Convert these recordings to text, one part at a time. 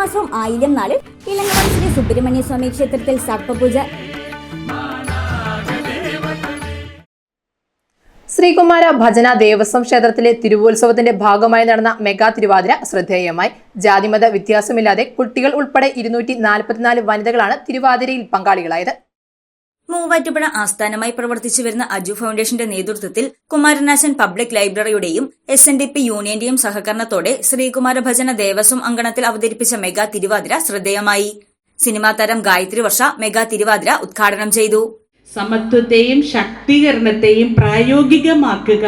മാസവും ആയിരം നാളിൽ ഇലങ്ങവം ശ്രീ സുബ്രഹ്മണ്യ സ്വാമി ക്ഷേത്രത്തിൽ സർപ്പപൂജ. ശ്രീകുമാര ഭജന ദേവസ്വം ക്ഷേത്രത്തിലെ തിരുവോത്സവത്തിന്റെ ഭാഗമായി നടന്ന മെഗാ തിരുവാതിര ശ്രദ്ധേയമായി. ജാതിമത വ്യത്യാസമില്ലാതെ കുട്ടികൾ ഉൾപ്പെടെ ഇരുന്നൂറ്റി നാൽപ്പത്തിനാല് വനിതകളാണ് തിരുവാതിരയിൽ പങ്കാളികളായത്. മൂവാറ്റുപുഴ ആസ്ഥാനമായി പ്രവർത്തിച്ചു വരുന്ന അജു ഫൗണ്ടേഷന്റെ നേതൃത്വത്തിൽ കുമാരനാശൻ പബ്ലിക് ലൈബ്രറിയുടെയും എസ് എൻ ഡി പി യൂണിയന്റെയും സഹകരണത്തോടെ ശ്രീകുമാര ഭജന ദേവസ്വം അങ്കണത്തിൽ അവതരിപ്പിച്ച മെഗാ തിരുവാതിര ശ്രദ്ധേയമായി. സിനിമാ താരം ഗായത്രി വർഷ മെഗാ തിരുവാതിര ഉദ്ഘാടനം ചെയ്തു. സമത്വത്തെയും ശാക്തീകരണത്തെയും പ്രായോഗികമാക്കുക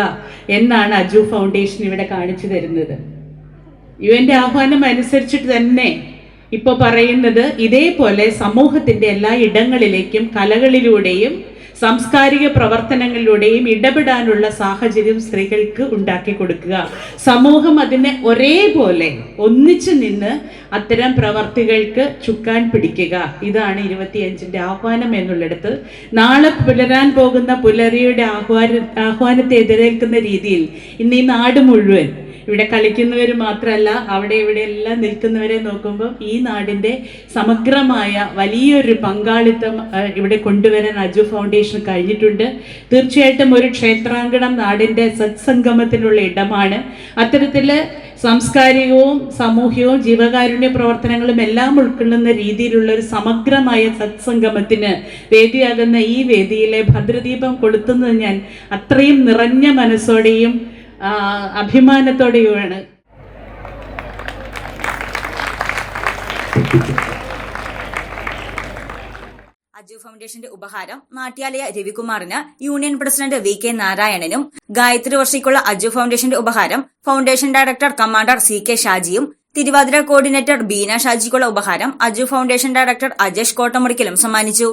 എന്നാണ് അജു ഫൗണ്ടേഷൻ ഇവിടെ കാണിച്ചു തരുന്നത്. യു എന്റെ ആഹ്വാനം അനുസരിച്ചിട്ട് തന്നെ ഇപ്പോൾ പറയുന്നത് ഇതേപോലെ സമൂഹത്തിന്റെ എല്ലാ ഇടങ്ങളിലേക്കും കലകളിലൂടെയും സാംസ്കാരിക പ്രവർത്തനങ്ങളിലൂടെയും ഇടപെടാനുള്ള സാഹചര്യം സ്ത്രീകൾക്ക് ഉണ്ടാക്കി കൊടുക്കുക. സമൂഹം അതിനെ ഒരേപോലെ ഒന്നിച്ചു നിന്ന് അത്തരം പ്രവർത്തികൾക്ക് ചുക്കാൻ പിടിക്കുക. ഇതാണ് ഇരുപത്തിയഞ്ചിന്റെ ആഹ്വാനം എന്നുള്ളിടത്ത്. നാളെ പുലരാൻ പോകുന്ന പുലരിയുടെ ആഹ്വാന ആഹ്വാനത്തെ എതിരേൽക്കുന്ന രീതിയിൽ ഇന്ന് ഈ നാട് മുഴുവൻ ഇവിടെ കളിക്കുന്നവർ മാത്രമല്ല അവിടെ ഇവിടെ എല്ലാം നിൽക്കുന്നവരെ നോക്കുമ്പോൾ ഈ നാടിന്റെ സമഗ്രമായ വലിയൊരു പങ്കാളിത്തം ഇവിടെ കൊണ്ടുവരാൻ അജു ഫൗണ്ടേഷൻ കഴിഞ്ഞിട്ടുണ്ട്. തീർച്ചയായിട്ടും ഒരു ക്ഷേത്രാങ്കണം നാടിന്റെ സത്സംഗമത്തിനുള്ള ഇടമാണ്. അത്തരത്തിൽ സാംസ്കാരികവും സാമൂഹികവും ജീവകാരുണ്യ പ്രവർത്തനങ്ങളും എല്ലാം ഉൾക്കൊള്ളുന്ന രീതിയിലുള്ള ഒരു സമഗ്രമായ സത്സംഗമത്തിന് വേദിയാകുന്ന ഈ വേദിയിലെ ഭദ്രദീപം കൊളുത്തുന്നത് ഞാൻ അത്രയും നിറഞ്ഞ മനസ്സോടെയും അഭിമാനത്തോടെയുമാണ്. അജു ഫൗണ്ടേഷന്റെ ഉപഹാരം നാട്യാലയ രവികുമാറിന് യൂണിയൻ പ്രസിഡന്റ് വി കെ നാരായണനും ഗായത്രി വർഷയ്ക്കുള്ള അജു ഫൗണ്ടേഷന്റെ ഉപഹാരം foundation director commander C K ഷാജിയും Thiruvathira coordinator Beena ഷാജിക്കുള്ള ഉപഹാരം അജു ഫൗണ്ടേഷൻ ഡയറക്ടർ അജേഷ് കോട്ടമുറിക്കലും സമ്മാനിച്ചു.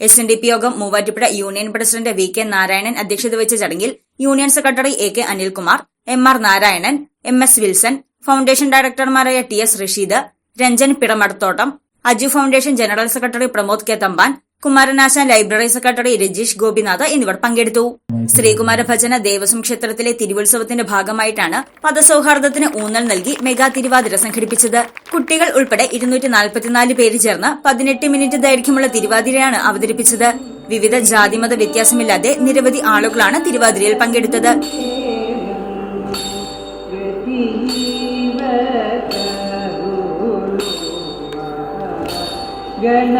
എസ് എൻ ഡി പി യോഗം Muvattupuzha union president V K Narayanan അധ്യക്ഷത വെച്ച ചടങ്ങിൽ union secretary A K Anilkumar M R Narayanan M S Wilson foundation ഡയറക്ടർമാരായ T S Rasheed Ranjan Pidamadathottam Aju foundation general secretary Pramod K Thampan Kumaranasan library secretary Rajeesh Gopinath എന്നിവർ പങ്കെടുത്തു. ശ്രീകുമാര ഭജന ദേവസ്വം ക്ഷേത്രത്തിലെ തിരുവുത്സവത്തിന്റെ ഭാഗമായിട്ടാണ് പദസൗഹാർദ്ദത്തിന് ഊന്നൽ നൽകി മെഗാ തിരുവാതിര സംഘടിപ്പിച്ചത്. കുട്ടികൾ ഉൾപ്പെടെ ഇരുന്നൂറ്റി നാൽപ്പത്തിനാല് പേര് ചേർന്ന് പതിനെട്ട് മിനിറ്റ് ദൈർഘ്യമുള്ള തിരുവാതിരയാണ് അവതരിപ്പിച്ചത്. വിവിധ ജാതിമത വ്യത്യാസമില്ലാതെ നിരവധി ആളുകളാണ് തിരുവാതിരയിൽ പങ്കെടുത്തത്. ഗതിവ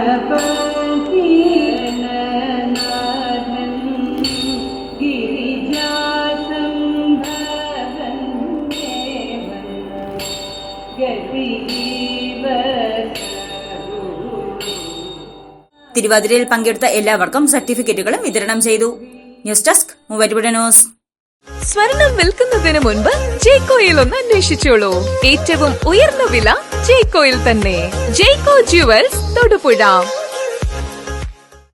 തിരുവാതിരയിൽ പങ്കെടുത്ത എല്ലാവർക്കും സർട്ടിഫിക്കറ്റുകളും വിതരണം ചെയ്തു. News desk Muvattupuzha news. സ്വർണം വിൽക്കുന്നതിന് മുൻപ് ജേക്കോയിൽ ഒന്ന് അന്വേഷിച്ചോളൂ. ഏറ്റവും ഉയർന്ന വില ജേക്കോയിൽ തന്നെ. Jeko Jewels Thodupuzha.